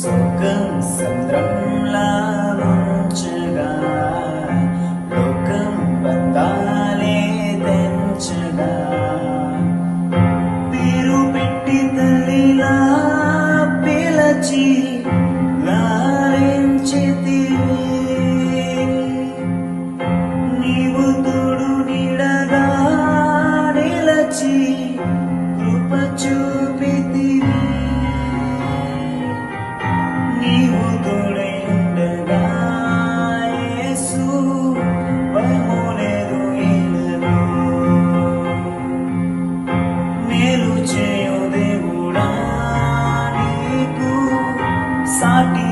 సుఖం సంద్రంలా ముంచగా లోకం బంధాలే తెంచగా. పేరు పెట్టి తల్లిలా పిలచి నారించితివి साथी